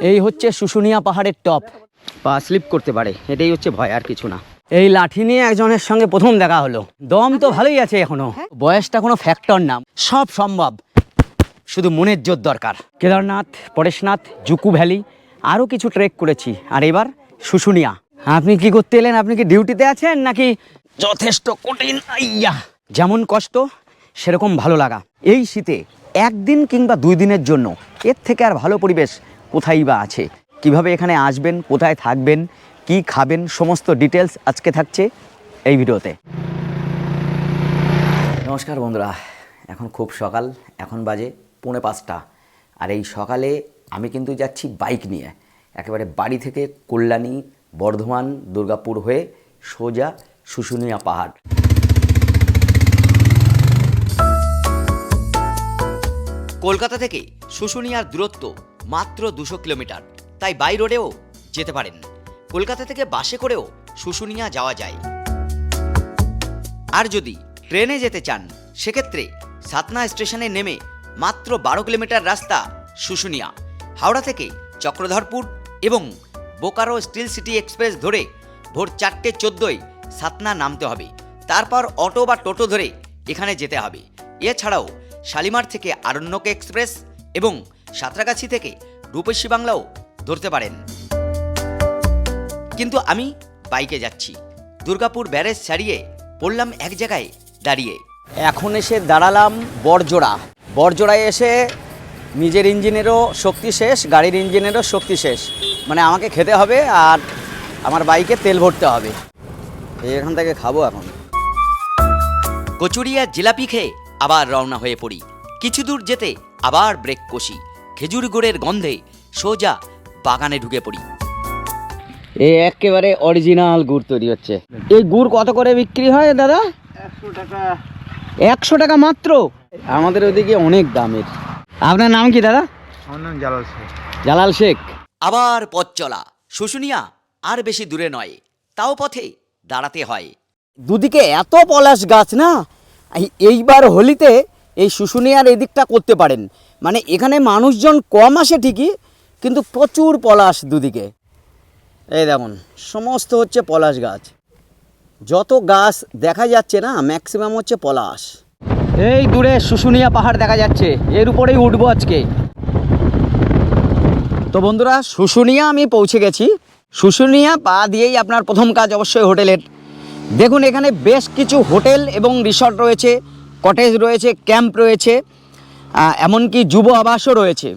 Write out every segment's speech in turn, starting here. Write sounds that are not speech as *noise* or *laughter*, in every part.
এই হচ্ছে শুশুনিয়া পাহাড়ের টপ। পা স্লিপ করতে পারে এটাই হচ্ছে ভয় আর কিছু না। এই লাঠি নিয়ে একজনের সঙ্গে প্রথম দেখা হলো। দম তো ভালোই আছে এখনও। বয়সটা কোনো ফ্যাক্টর না। সব সম্ভব। শুধু মনের জোর দরকার। কেদারনাথ পরেশনাথ জুকু ভ্যালি আরও কিছু ট্রেক করেছি। আর এবার শুশুনিয়া। আপনি কি করতে এলেন? আপনি কি ডিউটিতে আছেন? নাকি যথেষ্ট কঠিন? আইয়া। যেমন কষ্ট সেরকম ভালো লাগা। এই শীতে একদিন কিংবা দুই দিনের জন্য এর থেকে আর ভালো পরিবেশ কোথায় বা আছে? কীভাবে এখানে আসবেন, কোথায় থাকবেন, কি খাবেন, সমস্ত ডিটেলস আজকে থাকছে এই ভিডিওতে। নমস্কার বন্ধুরা, এখন খুব সকাল, এখন বাজে পৌনে পাঁচটা। আর এই সকালে আমি কিন্তু যাচ্ছি বাইক নিয়ে। একেবারে বাড়ি থেকে কল্যাণী, বর্ধমান, দুর্গাপুর হয়ে সোজা শুশুনিয়া পাহাড়। কলকাতা থেকে শুশুনিয়ার দূরত্ব মাত্র দুশো কিলোমিটার। তাই বাই রোডেও যেতে পারেন। কলকাতা থেকে বাসে করেও শুশুনিয়া যাওয়া যায়। আর যদি ট্রেনে যেতে চান, সেক্ষেত্রে সাতনা স্টেশনে নেমে মাত্র বারো কিলোমিটার রাস্তা শুশুনিয়া। হাওড়া থেকে চক্রধরপুর এবং বোকারো স্টিল সিটি এক্সপ্রেস ধরে ভোর চারটে চোদ্দোয় সাতনা নামতে হবে। তারপর অটো বা টোটো ধরে এখানে যেতে হবে। এছাড়াও শালিমার থেকে আরণ্যক এক্সপ্রেস এবং সাঁতরাগাছি থেকে রূপসী বাংলাও ধরতে পারেন। কিন্তু আমি বাইকে যাচ্ছি। দুর্গাপুর ব্যারেজ ছাড়িয়ে পড়লাম এক জায়গায় দাঁড়িয়ে। এখন এসে দাঁড়ালাম বড়জোড়া বড়জোড়ায় এসে নিজের ইঞ্জিনেরও শক্তি শেষ, গাড়ির ইঞ্জিনেরও শক্তি শেষ। মানে আমাকে খেতে হবে আর আমার বাইকে তেল ভরতে হবে। এখান থেকে খাব এখন। কচুরিয়া জিলাপি খেয়ে আবার রওনা হয়ে পড়ি। কিছু দূর যেতে আবার ব্রেক কষি। খেজুর গুড়ের গন্ধে সোজা বাগানে ঢুকে পড়ি। এই একেবারে অরিজিনাল গুড় তৈরি হচ্ছে। এই গুড় কত করে বিক্রি হয় দাদা? একশো টাকা। মাত্র? আমাদের ওদিকে অনেক দামের। আপনার নাম কি দাদা? আমার নাম জালাল শেখ। জালাল শেখ। আবার পথ চলা। শুশুনিয়া আর বেশি দূরে নয় তাও পথে দাঁড়াতে হয়। দুদিকে এত পলাশ গাছ না? এইবার হোলিতে এই শুশুনিয়ার এই দিকটা করতে পারেন। মানে এখানে মানুষজন কম আসে ঠিকই কিন্তু প্রচুর পলাশ দুদিকে। এই দেখুন সমস্ত হচ্ছে পলাশ গাছ। যত গাছ দেখা যাচ্ছে না ম্যাক্সিমাম হচ্ছে পলাশ। এই দূরে শুশুনিয়া পাহাড় দেখা যাচ্ছে এর উপরেই উঠবো আজকে। তো বন্ধুরা শুশুনিয়া আমি পৌঁছে গেছি। শুশুনিয়া পা দিয়েই আপনার প্রথম কাজ অবশ্যই হোটেলের। দেখুন এখানে বেশ কিছু হোটেল এবং রিসর্ট রয়েছে কটেজ রয়েছে ক্যাম্প রয়েছে। এমনকি যুব আবাসও রয়েছে।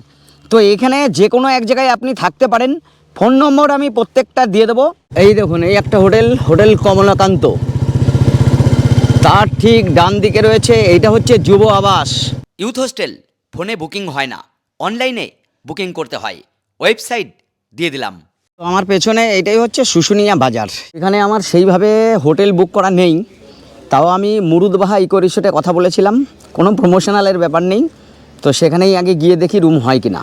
তো এখানে যে কোনো এক জায়গায় আপনি থাকতে পারেন। ফোন নম্বর আমি প্রত্যেকটা দিয়ে দেবো। এই দেখুন এই একটা হোটেল হোটেল কমলাকান্ত। তার ঠিক ডান দিকে রয়েছে এইটা হচ্ছে যুব আবাস। ইউথ হোস্টেল ফোনে বুকিং হয় না। অনলাইনে বুকিং করতে হয়। ওয়েবসাইট দিয়ে দিলাম। তো আমার পেছনে এটাই হচ্ছে শুশুনিয়া বাজার। এখানে আমার সেইভাবে হোটেল বুক করা নেই। তাও আমি মুরুদবাহা ইকো রিসোর্টে কথা বলেছিলাম। কোনো প্রমোশনালের ব্যাপার নেই। তো সেখানেই আগে গিয়ে দেখি রুম হয় কিনা।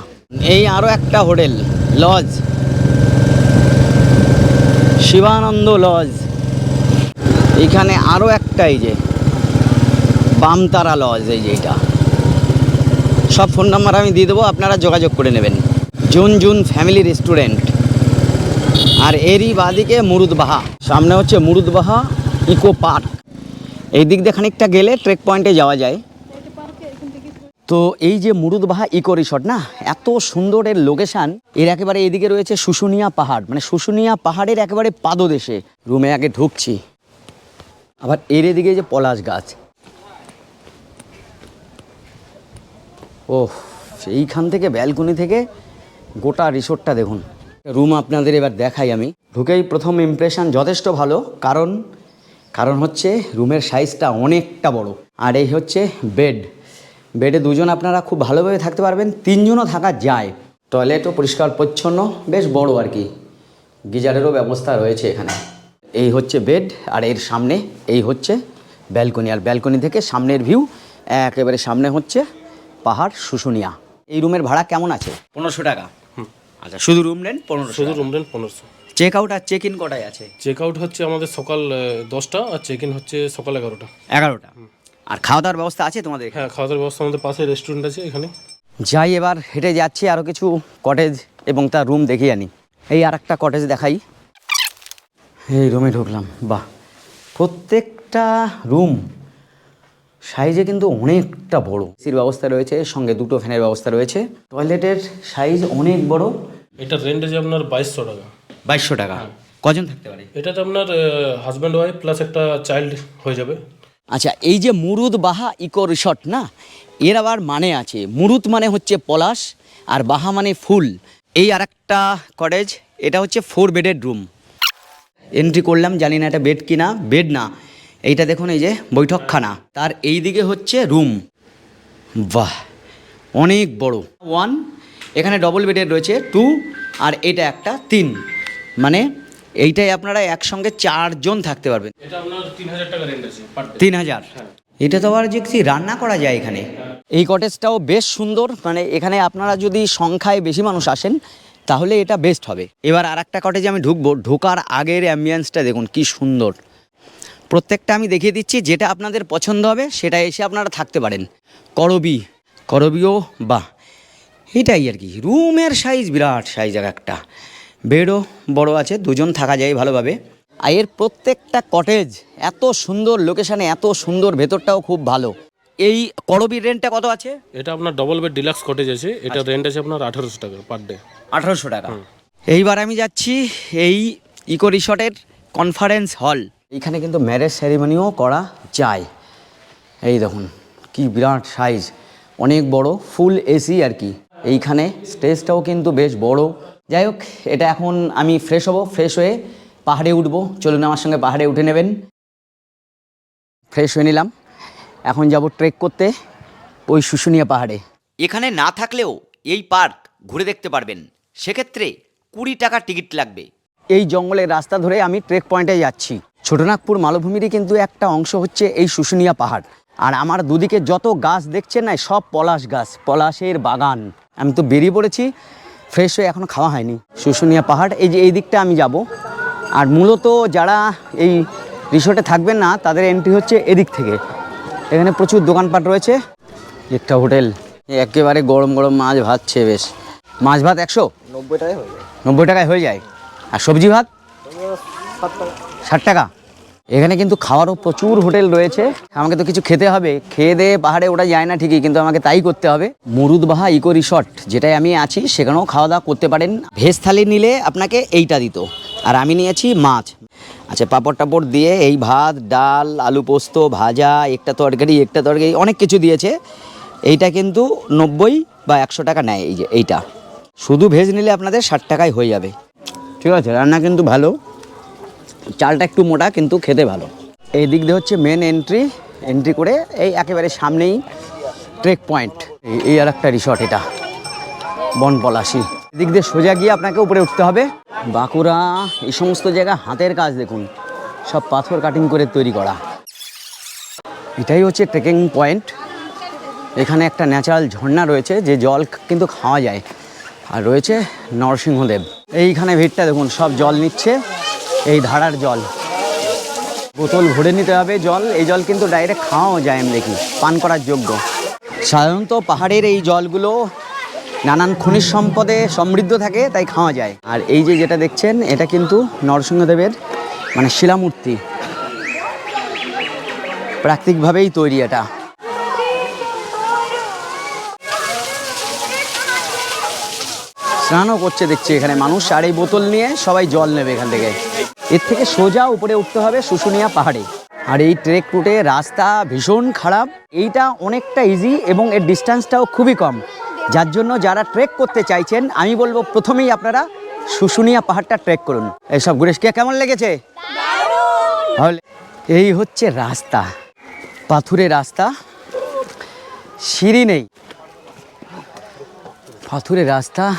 এই আরও একটা হোটেল, লজ। শিবানন্দ লজ। এইখানে আরও একটা এই যে, বামতারা লজ, এই যে এটা। সব ফোন নাম্বার আমি দিয়ে দেবো, আপনারা যোগাযোগ করে নেবেন। June June family restaurant. আর এরই বাদিকে মুরুদবাহা সামনে হচ্ছে মুরুদবাহা ইকো পার্ক। এই দিক দিয়ে খানিকটা গেলে ট্রেক পয়েন্টে যাওয়া যায়। তো এই যে মুরুদবাহা ইকো রিসর্ট না, এত সুন্দর এর লোকেশান এর একেবারে এদিকে রয়েছে শুশুনিয়া পাহাড়। মানে শুশুনিয়া পাহাড়ের একেবারে পাদদেশে। রুমে আগে ঢুকছি। আবার এর এদিকে যে পলাশ গাছ। ওহ সেইখান থেকে ব্যালকনি থেকে গোটা রিসোর্টটা দেখুন। রুম আপনাদের এবার দেখাই আমি। ঢুকেই প্রথম ইমপ্রেশন যথেষ্ট ভালো। কারণ কারণ হচ্ছে রুমের সাইজটা অনেকটা বড়। আর এই হচ্ছে বেড বেডে দুজন আপনারা খুব ভালোভাবে থাকতে পারবেন তিনজনও থাকা যায়। টয়লেটও পরিষ্কার পরিচ্ছন্ন বেশ বড় আর কি। গিজারেরও ব্যবস্থা রয়েছে এখানে। এই হচ্ছে বেড আর এর সামনে এই হচ্ছে ব্যালকনি। আর ব্যালকনি থেকে সামনের ভিউ একেবারে সামনে হচ্ছে পাহাড় শুশুনিয়া। এই রুমের ভাড়া কেমন আছে? পনেরোশো টাকা। আচ্ছা শুধু রুম নেন পনেরোশো শুধু রুম রেন্ট পনেরোশো। চেক আউট আর চেক ইন কটায় আছে? চেক আউট হচ্ছে আমাদের সকাল দশটা আর চেক ইন হচ্ছে সকাল এগারোটা। এগারোটা। আর খাওয়া দাওয়ার ব্যবস্থা আছে তোমাদের? হ্যাঁ খাওয়া দাওয়ার ব্যবস্থা আমাদের পাশে রেস্টুরেন্ট আছে এখানে। যাই এবার হেঁটে যাচ্ছি আরও কিছু কটেজ এবং তার রুম দেখিয়ে আনি। এই আর একটা কটেজ দেখাই। এই রুমে ঢুকলাম বাহ। প্রত্যেকটা রুম সাইজে কিন্তু অনেকটা বড়। এসির ব্যবস্থা রয়েছে সঙ্গে দুটো ফ্যানের ব্যবস্থা রয়েছে। টয়লেটের সাইজ অনেক বড়। এটা রেন্ট আছে আপনার বাইশশো টাকা। বাইশশো টাকা। কজন থাকতে পারে? এটাতে আপনার হাজব্যান্ড ওয়াইফ প্লাস একটা চাইল্ড হয়ে যাবে। আচ্ছা এই যে মুরুদ বাহা ইকো রিসর্ট না, এর আবার মানে আছে। মুরুদ মানে হচ্ছে পলাশ আর বাহা মানে ফুল। এই আর একটা কটেজ এটা হচ্ছে ফোর বেডের রুম এন্ট্রি করলাম, জানি না এটা বেড কিনা। বেড না, এইটা দেখুন এই যে বৈঠকখানা। তার এই দিকে হচ্ছে রুম বাহ, অনেক বড়। ওয়ান এখানে ডবল বেডের রয়েছে টু আর এটা একটা তিন। মানে এইটাই আপনারা একসঙ্গে চারজন থাকতে পারবেন। এটা আপনার তিন হাজার টাকা রেন্ট আছে তিন হাজার। এটা তো আবার দেখছি রান্না করা যায় এখানে। এই কটেজটাও বেশ সুন্দর মানে এখানে আপনারা যদি সংখ্যায় বেশি মানুষ আসেন তাহলে এটা বেস্ট হবে। এবার আর একটা কটেজে আমি ঢুকবো ঢোকার আগের অ্যাম্বিয়েন্সটা দেখুন কি সুন্দর। প্রত্যেকটা আমি দেখিয়ে দিচ্ছি যেটা আপনাদের পছন্দ হবে সেটা এসে আপনারা থাকতে পারেন। করবি করবিও বাহ। এটাই আর কি রুমের সাইজ বিরাট সাইজ এক একটা। বেডও বড় আছে দুজন থাকা যায় ভালোভাবে। আর এর প্রত্যেকটা কটেজ এত সুন্দর লোকেশানে এত সুন্দর ভেতরটাও খুব ভালো। এই করবি রেন্টটা কত আছে? এটা আপনার ডবল বেড ডিলাক্স কটেজ আছে এটা রেন্ট আছে আপনার আঠারোশো টাকা পার ডে আঠারোশো টাকা। এইবার আমি যাচ্ছি এই ইকো রিসর্টের কনফারেন্স হল এইখানে কিন্তু ম্যারেজ সেরিমনিও করা যায়। এই দেখুন কি বিরাট সাইজ অনেক বড় ফুল এসি আর কি। এইখানে স্টেজটাও কিন্তু বেশ বড়। যাই হোক এটা এখন আমি ফ্রেশ হব ফ্রেশ হয়ে পাহাড়ে উঠবো। চলুন আমার সঙ্গে পাহাড়ে উঠে নেবেন। ফ্রেশ হয়ে নিলাম। এখন যাব ট্রেক করতে ওই শুশুনিয়া পাহাড়ে। এখানে না থাকলেও এই পার্ক ঘুরে দেখতে পারবেন। সেক্ষেত্রে কুড়ি টাকা টিকিট লাগবে। এই জঙ্গলের রাস্তা ধরে আমি ট্রেক পয়েন্টে যাচ্ছি। ছোটনাগপুর মালভূমিরই কিন্তু একটা অংশ হচ্ছে এই শুশুনিয়া পাহাড়। আর আমার দুদিকে যত গাছ দেখছেন না সব পলাশ গাছ পলাশের বাগান। আমি তো বেরিয়ে পড়েছি। ফ্রেশ হয়ে এখনও খাওয়া হয়নি। শুশুনিয়া পাহাড় এই যে এই দিকটা আমি যাব। আর মূলত যারা এই রিসোর্টে থাকবেন না তাদের এন্ট্রি হচ্ছে এদিক থেকে। এখানে প্রচুর দোকানপাট রয়েছে। একটা হোটেল একেবারে গরম গরম মাছ ভাতছে বেশ। মাছ ভাত একশো? নব্বই টাকায় হয়ে যায়। নব্বই টাকায় হয়ে যায়। আর সবজি ভাত? ষাট টাকা। ষাট টাকা? এখানে কিন্তু খাওয়ারও প্রচুর হোটেল রয়েছে। আমাকে তো কিছু খেতে হবে। খেয়ে দিয়ে পাহাড়ে ওটা যায় না ঠিকই, কিন্তু আমাকে তাই করতে হবে। মুরুদবাহা ইকো রিসর্ট, যেটাই আমি আছি, সেখানেও খাওয়া দাওয়া করতে পারেন। ভেজ থালি নিলে আপনাকে এইটা দিত। আর আমি নিয়েছি মাছ। আচ্ছা পাঁপড় টাপড় দিয়ে এই ভাত, ডাল, আলু পোস্ত, ভাজা, একটা তরকারি একটা তরকারি, অনেক কিছু দিয়েছে। এইটা কিন্তু নব্বই বা একশো টাকা নেয় এই যে, এইটা। শুধু ভেজ নিলে আপনাদের ষাট টাকায় হয়ে যাবে। ঠিক আছে, রান্না কিন্তু ভালো। চালটা একটু মোটা, কিন্তু খেতে ভালো। এই দিক দিয়ে হচ্ছে মেন এন্ট্রি এন্ট্রি করে এই একেবারে সামনেই ট্রেক পয়েন্ট এই আর একটা রিসর্ট এটা, বনপলাশি। এদিক দিয়ে সোজা গিয়ে আপনাকে উপরে উঠতে হবে। বাঁকুড়া, এই সমস্ত জায়গা হাতের কাজ দেখুন, সব পাথর কাটিং করে তৈরি করা। এটাই হচ্ছে ট্রেকিং পয়েন্ট এখানে একটা ন্যাচারাল ঝর্ণা রয়েছে, যে জল কিন্তু খাওয়া যায়। আর রয়েছে নরসিংহদেব। এইখানে ভিড়টা দেখুন, সব জল নিচ্ছে। এই ধারার জল। বোতল ভরে নিতে হবে জল। এই জল কিন্তু ডাইরেক্ট খাওয়াও যায় আমি দেখি পান করার যোগ্য। সাধারণত পাহাড়ের এই জলগুলো নানান খনিজ সম্পদে সমৃদ্ধ থাকে, তাই খাওয়া যায়। আর এই যে যেটা দেখছেন, এটা কিন্তু নরসিংহদেবের মানে শিলামূর্তি। প্রাকৃতিকভাবেই তৈরি এটা। স্নানও করছে দেখছি এখানে মানুষ, আর এই বোতল নিয়ে সবাই জল নেবে এখান থেকে। এর থেকে সোজা উপরে উঠতে হবে শুশুনিয়া পাহাড়ে। আর এই ট্রেক রুটে রাস্তা ভীষণ খারাপ। এইটা অনেকটা ইজি এবং এর ডিস্টেন্সটাও খুবই কম। যার জন্য যারা ট্রেক করতে চাইছেন আমি বলব প্রথমেই আপনারা শুশুনিয়া পাহাড়টা ট্রেক করুন। এইসব গুরেশকে কেমন লেগেছে? এই হচ্ছে রাস্তা। পাথুরে রাস্তা। সিঁড়ি নেই। পাথুরে রাস্তা।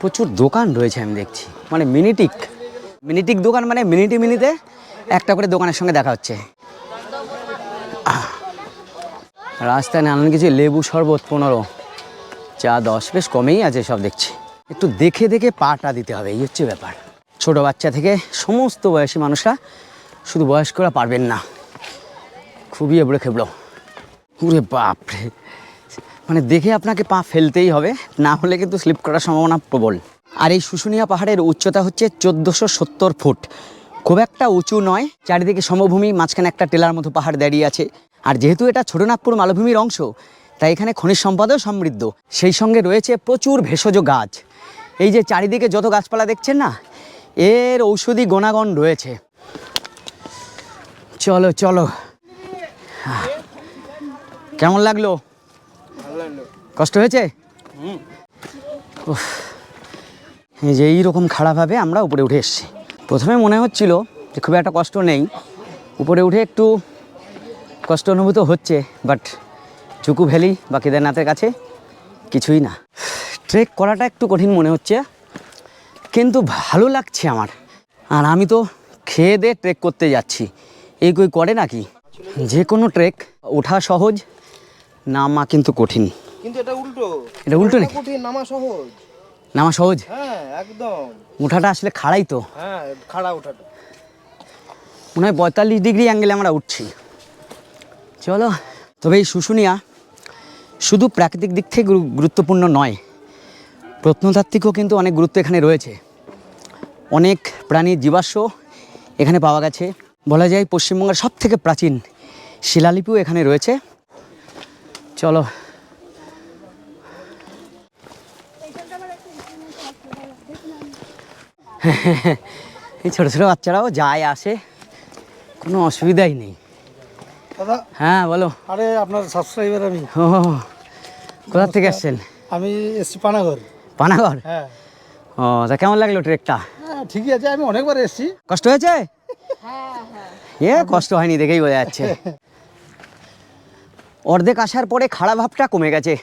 প্রচুর দোকান রয়েছে আমি দেখছি। মানে মিনিটিক। মিনিটিক দোকান মানে মিনিটে মিনিটে একটা করে দোকানের সঙ্গে দেখা হচ্ছে। রাস্তায় নানান কিছু লেবু শরবত পনেরো, চা দশ, বেশ কমেই আছে সব দেখছি। একটু দেখে দেখে পাটা দিতে হবে, এই হচ্ছে ব্যাপার। ছোট বাচ্চা থেকে সমস্ত বয়সী মানুষরা শুধু বয়স্করা পারবেন না। খুবই এবড়ো খেবড়ো। উরে বাপরে মানে দেখে আপনাকে পা ফেলতেই হবে, না হলে কিন্তু স্লিপ করার সম্ভাবনা প্রবল। আর এই শুশুনিয়া পাহাড়ের উচ্চতা হচ্ছে চোদ্দোশো সত্তর ফুট। খুব একটা উঁচু নয় চারিদিকে সমভূমি মাঝখানে একটা টেলার মতো পাহাড় দাঁড়িয়ে আছে। আর যেহেতু এটা ছোটনাগপুর মালভূমির অংশ তাই এখানে খনিজ সম্পদও সমৃদ্ধ। সেই সঙ্গে রয়েছে প্রচুর ভেষজ গাছ। এই যে চারিদিকে যত গাছপালা দেখছেন না এর ঔষধি গোনাগণ রয়েছে। চলো চলো। কেমন লাগল? কষ্ট হয়েছে? যে এইরকম খাড়াভাবে আমরা উপরে উঠে এসেছি। প্রথমে মনে হচ্ছিল যে খুব একটা কষ্ট নেই। উপরে উঠে একটু কষ্ট অনুভূত হচ্ছে বাট চুকু ভ্যালি বা কেদারনাথের কাছে কিছুই না। ট্রেক করাটা একটু কঠিন মনে হচ্ছে কিন্তু ভালো লাগছে আমার। আর আমি তো খেয়ে দিয়ে ট্রেক করতে যাচ্ছি। এই কই করে নাকি? যে কোনো ট্রেক ওঠা সহজ নামা কিন্তু কঠিন। কিন্তু এটা উল্টো। এটা উল্টো নাকি? নামা সহজ। নামা সহজ? হ্যাঁ একদম। ওঠাটা আসলে খাড়াই তো। হ্যাঁ খাড়া ওঠাটা মনে হয় পঁয়তাল্লিশ ডিগ্রি অ্যাঙ্গেলে আমরা উঠছি। চলো তবে এই শুশুনিয়া শুধু প্রাকৃতিক দিক থেকে গুরুত্বপূর্ণ নয় প্রত্নতাত্ত্বিকও কিন্তু অনেক গুরুত্ব এখানে রয়েছে। অনেক প্রাণীর জীবাশ্ম এখানে পাওয়া গেছে। বলা যায় পশ্চিমবঙ্গের সব থেকে প্রাচীন শিলালিপিও এখানে রয়েছে। চলো *laughs* এই ছোটো ছোটো বাচ্চারাও যায় আসে। কোনো অসুবিধাই নেই। দাদা? হ্যাঁ বলো। আরে আপনার সাবস্ক্রাইবার আমি। ও কোথা থেকে এসছেন আমি এসছি পানাগর পানাগড়? হ্যাঁ। ও তা কেমন লাগল ট্রেকটা? হ্যাঁ ঠিকই আছে আমি অনেকবার এসছি। কষ্ট হয়েছে? এ কষ্ট হয়নি দেখেই বোঝা যাচ্ছে। *laughs* অর্ধেক আসার পরে খাড়া ভাবটা কমে গেছে।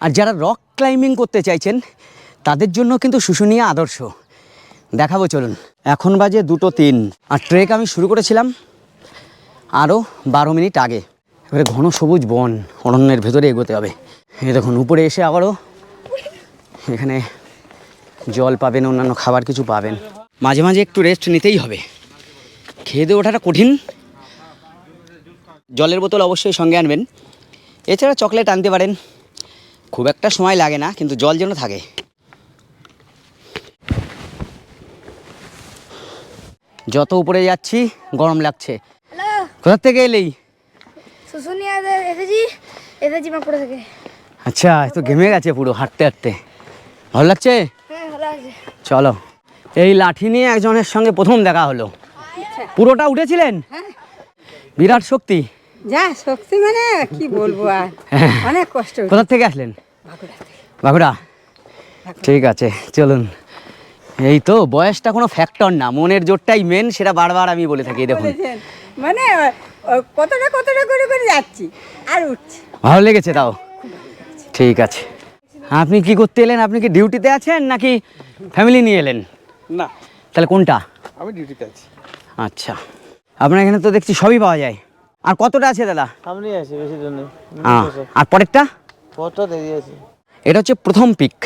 আর যারা রক ক্লাইম্বিং করতে চাইছেন তাদের জন্য কিন্তু শুশুনিয়া আদর্শ। দেখাবো, চলুন। এখন বাজে দুটো তিন, আর ট্রেক আমি শুরু করেছিলাম আরও বারো মিনিট আগে। এবারে ঘন সবুজ বন, অরণ্যের ভেতরে এগোতে হবে। এই দেখুন, উপরে এসে আবারও এখানে জল পাবেন, অন্যান্য খাবার কিছু পাবেন। মাঝে মাঝে একটু রেস্ট নিতেই হবে। খেয়ে দিয়ে ওঠাটা কঠিন। জলের বোতল অবশ্যই সঙ্গে আনবেন। এছাড়া চকলেট আনতে পারেন। খুব একটা সময় লাগে না, কিন্তু জল যেন থাকে। যত উপরে যাচ্ছি গরম লাগছে। কোথার থেকে এলেই আচ্ছা তো ঘেমে গেছে পুরো হাঁটতে হাঁটতে। ভালো লাগছে? হ্যাঁ ভালো আছে চলো। এই লাঠি নিয়ে একজনের সঙ্গে প্রথম দেখা হলো। পুরোটা উঠেছিলেন? বিরাট শক্তি। যা শক্তি মানে কি বলব আর? অনেক কষ্ট। কোথার থেকে আসলেন? বাঁকুড়া। ঠিক আছে চলুন। এই তো বয়সটা কোনো ফ্যাক্টর না মনের জোরটাই মেন সেটা বারবার আমি বলে থাকি দেখুন। মানে কতটা কতটা করে করে যাচ্ছি আর উঠছি। ভালো লেগেছে তাও? ঠিক আছে। আপনি কি করতে এলেন? আপনি কি ডিউটিতে আছেন নাকি ফ্যামিলি নিয়ে এলেন? না। তাহলে কোনটা? আমি ডিউটিতে আছি। আচ্ছা। আপনার এখানে তো দেখছি সবই পাওয়া যায়। আর কতটা আছে দাদা? সামনে আছি বেশি দূর নেই। আর পরেরটা? পথটা দেরি আছে। এটা হচ্ছে প্রথম পিক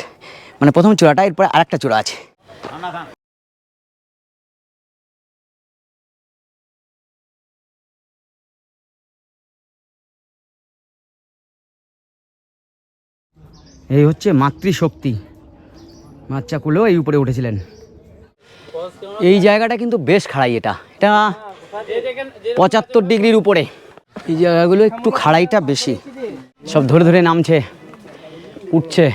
মানে প্রথম চূড়াটা এরপরে আরেকটা চূড়া আছে। এই হচ্ছে মাতৃশক্তি। বাচ্চা কুলেও এই উপরে উঠেছিলেন। এই জায়গাটা কিন্তু বেশ খাড়াই এটা। এটা পঁচাত্তর ডিগ্রির উপরে। এই জায়গাগুলো একটু খাড়াইটা বেশি। সব ধরে ধরে নামছে, উঠছে।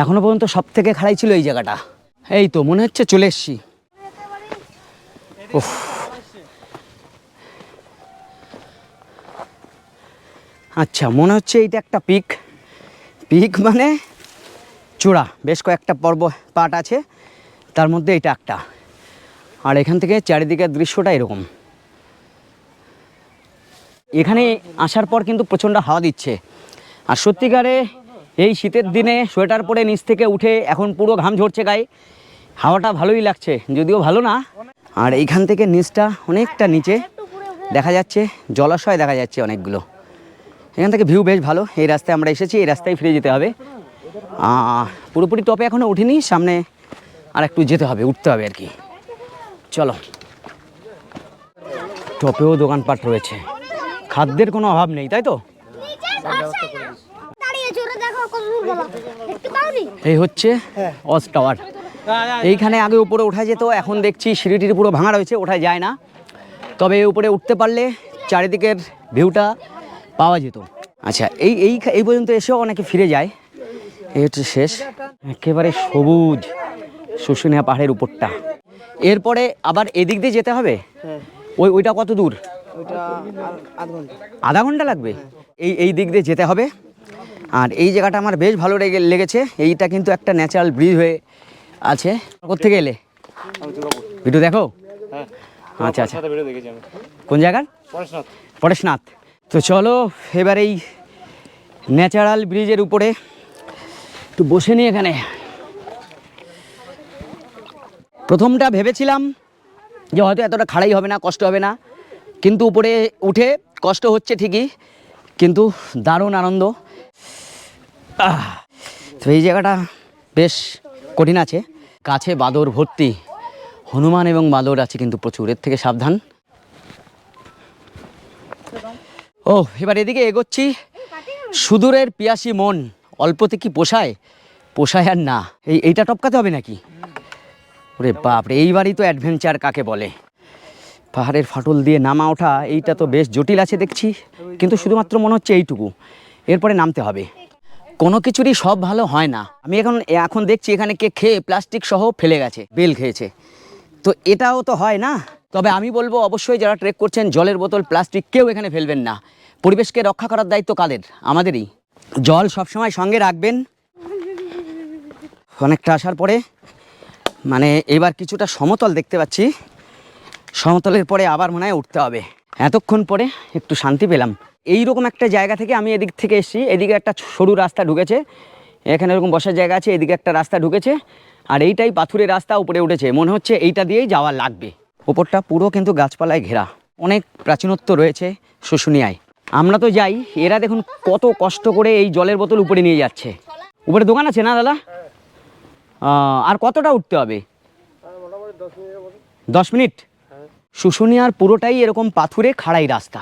এখনও পর্যন্ত সব থেকে খাড়াই ছিল এই জায়গাটা। এই তো, মনে হচ্ছে চলে এসছি। উফ। আচ্ছা মনে হচ্ছে এইটা একটা পিক। পিক মানে চূড়া, বেশ কয়েকটা পর্ব পাট আছে, তার মধ্যে এটা একটা। আর এখান থেকে চারিদিকের দৃশ্যটা এরকম। এখানে আসার পর কিন্তু প্রচণ্ড হাওয়া দিচ্ছে। আর সত্যিকারে এই শীতের দিনে সোয়েটার পরে নিচ থেকে উঠে এখন পুরো ঘাম ঝরছে গায়ে। হাওয়াটা ভালোই লাগছে, যদিও ভালো না। আর এইখান থেকে নিচটা অনেকটা নিচে, দেখা যাচ্ছে জলাশয় দেখা যাচ্ছে অনেকগুলো। এখান থেকে ভিউ বেশ ভালো, এই রাস্তায় আমরা এসেছি, এই রাস্তায় ফিরে যেতে হবে। পুরোপুরি টপে এখনও উঠিনি সামনে আর একটু যেতে হবে, উঠতে হবে আর কি। চলো। টপেও দোকানপাট রয়েছে। খাদ্যের কোনো অভাব নেই, তাই তো দাঁড়িয়েছে ওরা দেখো কত দূর বাবা একটু তাওনি এই হচ্ছে অজ টাওয়ার। এইখানে আগে উপরে ওঠা যেত এখন দেখছি সিঁড়িটির পুরো ভাঙা রয়েছে ওঠা যায় না। তবে উপরে উঠতে পারলে চারিদিকের ভিউটা পাওয়া যেত। আচ্ছা এই এই এই পর্যন্ত এসেও অনেকে ফিরে যায়। এই হচ্ছে শেষ। একেবারে সবুজ শুশুনিয়া পাহাড়ের উপরটা। এরপরে আবার এদিক দিয়ে যেতে হবে? ওই ওইটা কত দূর? আধা ঘণ্টা লাগবে? এই এই দিক দিয়ে যেতে হবে। আর এই জায়গাটা আমার বেশ ভালো লেগে লেগেছে। এইটা কিন্তু একটা ন্যাচারাল ব্রিজ হয়ে আছে। কোথেকে এলে? ভিডিও দেখো? আচ্ছা আচ্ছা। কোন জায়গার? পরেশনাথ। তো চলো, এবার এই ন্যাচারাল ব্রিজের উপরে একটু বসে নিই এখানে। প্রথমটা ভেবেছিলাম যে হয়তো এতটা খাড়াই হবে না, কষ্ট হবে না। কিন্তু উপরে উঠে কষ্ট হচ্ছে ঠিকই, কিন্তু দারুণ আনন্দ। তো এই জায়গাটা বেশ কঠিন আছে। কাছে বাদর ভর্তি। হনুমান এবং বাদর আছে কিন্তু প্রচুর। এর থেকে সাবধান। ও, এবার এদিকে এগোচ্ছি। সুদূরের পিয়াসি মন। অল্পতে কি পোষায়? পোষায় আর না। এই, এইটা টপকাতে হবে নাকি? ওরে বাপরে এইবারই তো অ্যাডভেঞ্চার কাকে বলে? পাহাড়ের ফাটল দিয়ে নামা ওঠা, এইটা তো বেশ জটিল আছে দেখছি। কিন্তু শুধুমাত্র মনে হচ্ছে এইটুকু। এরপরে নামতে হবে। কোনো কিছুরই সব ভালো হয় না। আমি এখন এখন দেখছি এখানে কে খেয়ে প্লাস্টিক সহ ফেলে গেছে, বেল খেয়েছে। তো এটাও তো হয় না। তবে আমি বলব, অবশ্যই যারা ট্রেক করছেন, জলের বোতল, প্লাস্টিক কেউ এখানে ফেলবেন না। পরিবেশকে রক্ষা করার দায়িত্ব কাদের? আমাদেরই। জল সবসময় সঙ্গে রাখবেন। অনেকটা আসার পরে মানে এবার কিছুটা সমতল দেখতে পাচ্ছি। সমতলের পরে আবার মনে হয় উঠতে হবে। এতক্ষণ পরে একটু শান্তি পেলাম। এই রকম একটা জায়গা থেকে আমি এদিক থেকে এসেছি। এদিকে একটা সরু রাস্তা ঢুকেছে। এখানে এরকম বসার জায়গা আছে এদিকে একটা রাস্তা ঢুকেছে। আর এইটাই পাথুরের রাস্তা উপরে উঠেছে। মনে হচ্ছে এইটা দিয়েই যাওয়া লাগবে। ওপরটা পুরো কিন্তু গাছপালায় ঘেরা। অনেক প্রাচীনত্ব রয়েছে শুশুনিয়ায়। আমরা তো যাই এরা দেখুন কত কষ্ট করে এই জলের বোতল উপরে নিয়ে যাচ্ছে। উপরে দোকান আছে না দাদা? আর কতটা উঠতে হবে? দশ মিনিট? শুশুনিয়ার পুরোটাই এরকম পাথুরে খাড়াই রাস্তা।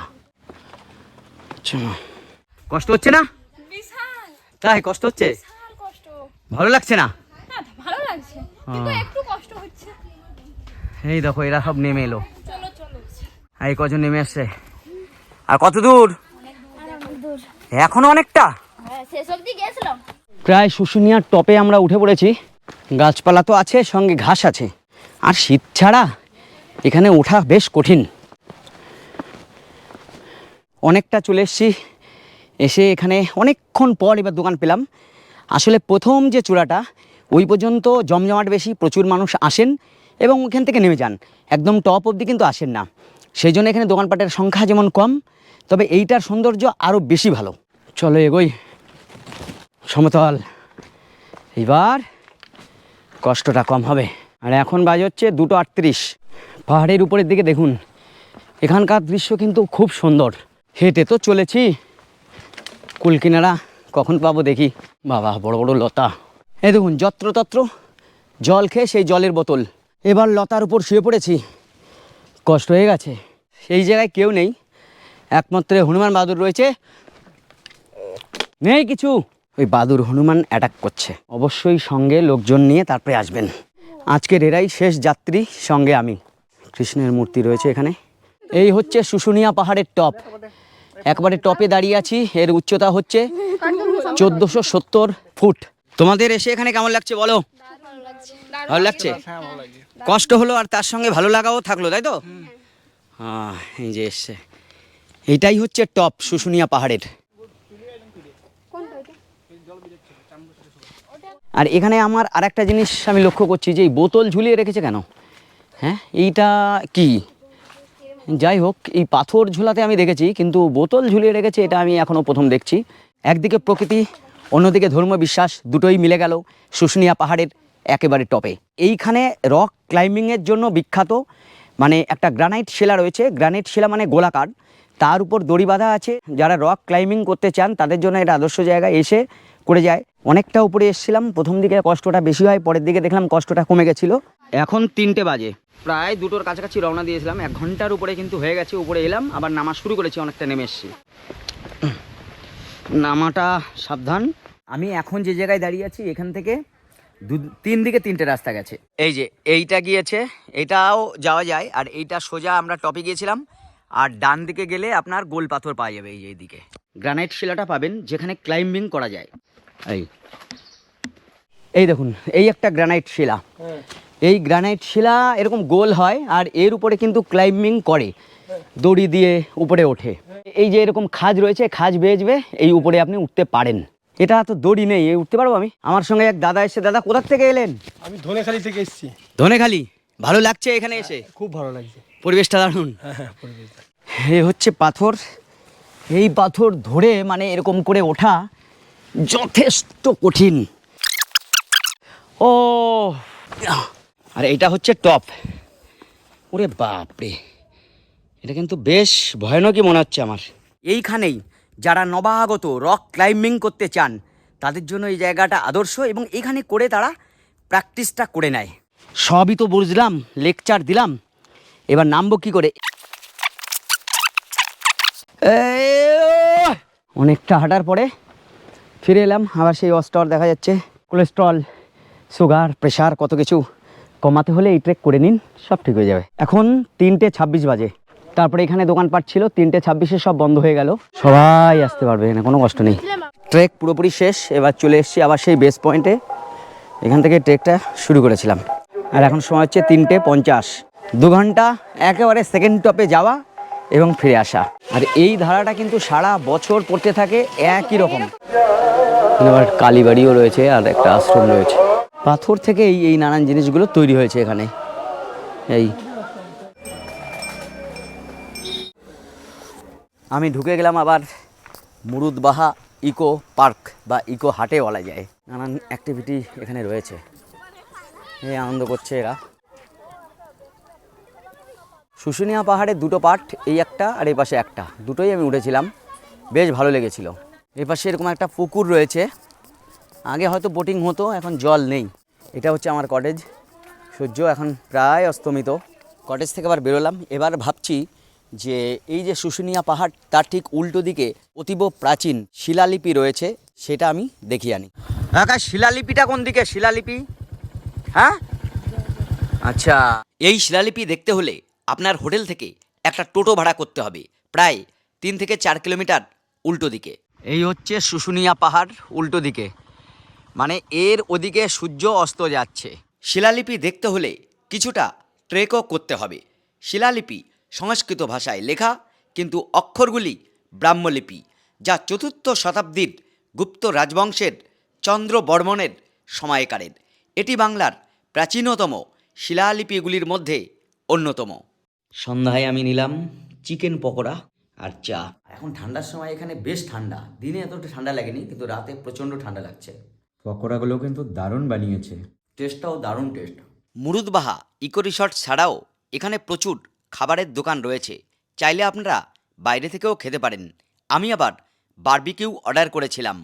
আচ্ছা কষ্ট হচ্ছে না? তাই কষ্ট হচ্ছে? ভালো লাগছে না? ভালো লাগছে। কিন্তু একটু কষ্ট হচ্ছে। এই দেখো এরা সব নেমে এলো। এই কজন নেমে আসছে? আর কত দূর? এখনও অনেকটা? হ্যাঁ প্রায় শুশুনিয়ার টপে আমরা উঠে পড়েছি। গাছপালা তো আছে সঙ্গে ঘাস আছে। আর শীত ছাড়া এখানে ওঠা বেশ কঠিন। অনেকটা চলে এসেছি। এসে এখানে অনেকক্ষণ পর এবার দোকান পেলাম। আসলে প্রথম যে চূড়াটা, ওই পর্যন্ত জমজমাট বেশি প্রচুর মানুষ আসেন এবং ওখান থেকে নেমে যান। একদম টপ অবধি কিন্তু আসেন না। সেই জন্য এখানে দোকানপাটের সংখ্যা যেমন কম, তবে এইটার সৌন্দর্য আরও বেশি ভালো। চলো এগোই। সমতল। এবার কষ্টটা কম হবে। আর এখন বাজে হচ্ছে দুটো আটত্রিশ। পাহাড়ের উপরের দিকে দেখুন। এখানকার দৃশ্য কিন্তু খুব সুন্দর। হেঁটে তো চলেছি। কুলকিনারা কখন পাবো দেখি। বাবা, বড় বড় লতা। এ দেখুন, যত্রতত্র জল খেয়ে সেই জলের বোতল। এবার লতার উপর শুয়ে পড়েছি। কষ্ট হয়ে গেছে। সেই জায়গায় কেউ নেই। একমাত্র হনুমান বাহাদুর রয়েছে। নেই কিছু। ওই বাদুর হনুমান অ্যাটাক করছে। অবশ্যই সঙ্গে লোকজন নিয়ে তারপরে আসবেন। আজকের এরাই শেষ যাত্রী, সঙ্গে আমি। কৃষ্ণের মূর্তি রয়েছে এখানে। এই হচ্ছে শুশুনিয়া পাহাড়ের টপ একবারে টপে দাঁড়িয়ে আছি, এর উচ্চতা হচ্ছে চোদ্দোশো সত্তর ফুট। তোমাদের এসে এখানে কেমন লাগছে বলো? ভালো লাগছে? কষ্ট হলো আর তার সঙ্গে ভালো লাগাও থাকল, তাই তো? হ্যাঁ এই যে এসছে। এটাই হচ্ছে টপ শুশুনিয়া পাহাড়ের। আর এখানে আমার আর একটা জিনিস আমি লক্ষ্য করছি যে এই বোতল ঝুলিয়ে রেখেছে কেন? হ্যাঁ এইটা কি? যাই হোক এই পাথর ঝুলাতে আমি দেখেছি, কিন্তু বোতল ঝুলিয়ে রেখেছে, এটা আমি এখনও প্রথম দেখছি। একদিকে প্রকৃতি, অন্যদিকে ধর্ম বিশ্বাস, দুটোই মিলে গেল শুশুনিয়া পাহাড়ের একেবারে টপে। এইখানে রক ক্লাইম্বিংয়ের জন্য বিখ্যাত মানে একটা গ্রানাইট শিলা রয়েছে। গ্রানাইট শিলা মানে গোলাকার। তার উপর দড়ি বাঁধা আছে। যারা রক ক্লাইম্বিং করতে চান, তাদের জন্য এটা আদর্শ জায়গায় এসে করে যায়। অনেকটা উপরে এসেছিলাম। প্রথম দিকে কষ্টটা বেশি হয়, পরের দিকে দেখলাম কষ্টটা কমে গেছিল। এখন তিনটে বাজে। প্রায় দুটোর কাছাকাছি রওনা দিয়েছিলাম। এক ঘণ্টার উপরে কিন্তু হয়ে গেছে, উপরে এলাম, আবার নামা শুরু করেছি, অনেকটা নেমে এসেছি। নামাটা সাবধান। আমি এখন যে জায়গায় দাঁড়িয়ে আছি, এখান থেকে দু, তিন দিকে তিনটে রাস্তা গেছে। এই যে, এইটা গিয়েছে, এটাও যাওয়া যায়, আর এইটা সোজা আমরা টপে গিয়েছিলাম, আর ডান দিকে গেলে আপনার গোল পাথর পাওয়া যাবে এই এইদিকে। গ্রানাইট শিলাটা পাবেন, যেখানে ক্লাইম্বিং করা যায়। এই। এই দেখুন, এই একটা গ্রানাইট শিলা। এই গ্রানাইট শিলা এরকম গোল হয় আর এর উপরে কিন্তু ক্লাইম্বিং করে দড়ি দিয়ে উপরে ওঠে। এই যে এরকম খাজ রয়েছে খাজ বেজবে এই উপরে আপনি উঠতে পারেন। এটা তো দড়ি নেই উঠতে পারব আমি? আমার সঙ্গে এক দাদা এসে দাদা কোথা থেকে এলেন? আমি ধনেখালি থেকে এসেছি। ধনেখালি? ভালো লাগছে এখানে এসে? খুব ভালো লাগছে। পরিবেশটা দারুণ। হ্যাঁ হ্যাঁ এই হচ্ছে পাথর। এই পাথর ধরে মানে এরকম করে ওঠা যথেষ্ট কঠিন। ও আর এটা হচ্ছে টপ। ওরে বাপরে এটা কিন্তু বেশ ভয়ানকই মনে হচ্ছে আমার। এইখানেই যারা নবাগত রক ক্লাইম্বিং করতে চান তাদের জন্য এই জায়গাটা আদর্শ এবং এখানে করে তারা প্র্যাকটিসটা করে নেয়। সবই তো বুঝলাম লেকচার দিলাম। এবার নামবো কি করে? অনেকটা হাঁটার পরে ফিরে এলাম আবার সেই অস্টর দেখা যাচ্ছে। কোলেস্ট্রল সুগার প্রেশার কত কিছু। কমাতে হলে এই ট্রেক করে নিন, সব ঠিক হয়ে যাবে। এখন তিনটে ছাব্বিশ বাজে। তারপরে এখানে দোকানপাট ছিল, তিনটে ছাব্বিশে সব বন্ধ হয়ে গেল। সবাই আসতে পারবে এখানে, কোনো কষ্ট নেই। ট্রেক পুরোপুরি শেষ, এবার চলে এসেছি আবার সেই বেস পয়েন্টে এখান থেকে ট্রেকটা শুরু করেছিলাম। আর এখন সময় হচ্ছে তিনটে পঞ্চাশ। দু ঘণ্টা, একেবারে সেকেন্ড টপে যাওয়া এবং ফিরে আসা। আর এই ধারাটা কিন্তু সারা বছর পড়তে থাকে একই রকম। আবার কালীবাড়িও রয়েছে আর একটা আশ্রম রয়েছে। পাথর থেকে এই এই নানান জিনিসগুলো তৈরি হয়েছে এখানে। এই। আমি ঢুকে গেলাম আবার মুরুদবাহা ইকো পার্ক বা ইকো হাটে বলা যায়। নানান অ্যাক্টিভিটি এখানে রয়েছে। এই আনন্দ করছে এরা। শুশুনিয়া পাহাড়ে দুটো পার্ট, এই একটা আর এই পাশে একটা। দুটোই আমি উঠেছিলাম। বেশ ভালো লেগেছিল। এই পাশে এরকম একটা পুকুর রয়েছে। আগে হয়তো বোটিং হতো, এখন জল নেই। এটা হচ্ছে আমার কটেজ সূর্য এখন প্রায় অস্তমিত। কটেজ থেকে আবার বেরোলাম। এবার ভাবছি যে এই যে শুশুনিয়া পাহাড়, তার ঠিক উল্টো দিকে অতীব প্রাচীন শিলালিপি রয়েছে, সেটা আমি দেখিয়ে আনি। কাকা শিলালিপিটা কোন দিকে? শিলালিপি? হ্যাঁ? আচ্ছা এই শিলালিপি দেখতে হলে আপনার হোটেল থেকে একটা টোটো ভাড়া করতে হবে, প্রায় তিন থেকে চার কিলোমিটার উল্টো দিকে। এই হচ্ছে শুশুনিয়া পাহাড়, উল্টো দিকে। মানে এর ওদিকে সূর্য অস্ত যাচ্ছে। শিলালিপি দেখতে হলে কিছুটা ট্রেকও করতে হবে। শিলালিপি সংস্কৃত ভাষায় লেখা কিন্তু অক্ষরগুলি ব্রাহ্মলিপি যা চতুর্থ শতাব্দীর গুপ্ত রাজবংশের চন্দ্র বর্মনের সময়কারের এটি বাংলার প্রাচীনতম শিলালিপিগুলির মধ্যে অন্যতম। সন্ধ্যায় আমি নিলাম চিকেন পকোড়া আর চা। এখন ঠান্ডার সময় এখানে বেশ ঠান্ডা। দিনে এতটা ঠান্ডা লাগেনি কিন্তু রাতে প্রচণ্ড ঠান্ডা লাগছে। পকোড়াগুলো কিন্তু দারুণ বানিয়েছে। টেস্টটাও দারুণ টেস্ট। মুরুদবাহা ইকো রিসর্ট ছাড়াও এখানে প্রচুর খাবারের দোকান রয়েছে। চাইলে আপনারা বাইরে থেকেও খেতে পারেন। আমি আবার বারবিকিউ অর্ডার করেছিলাম।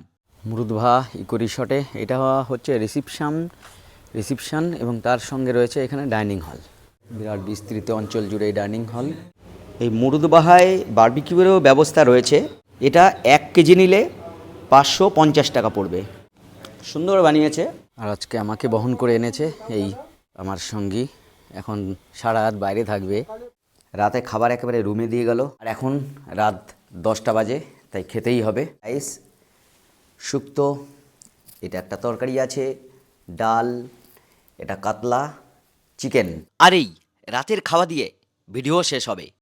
মুরুদভা ইকো রিসর্টে এটা হচ্ছে রিসিপশন রিসিপশন এবং তার সঙ্গে রয়েছে এখানে ডাইনিং হল। বিরাট বিস্তৃত অঞ্চল জুড়ে এই ডাইনিং হল। এই মুরুদবাহায় বারবিকিউয়েরও ব্যবস্থা রয়েছে। এটা এক কেজি নিলে পাঁচশো পঞ্চাশ টাকা পড়বে। সুন্দর বানিয়েছে। আর আজকে আমাকে বহন করে এনেছে এই আমার সঙ্গী। এখন সারা রাত বাইরে থাকবে। রাতে খাবার একেবারে রুমে দিয়ে গেল। আর এখন রাত দশটা বাজে, তাই খেতেই হবে। রাইস শুক্তো, এটা একটা তরকারি আছে, ডাল, এটা কাতলা, চিকেন। আর এই রাতের খাওয়া দিয়ে ভিডিও শেষ হবে।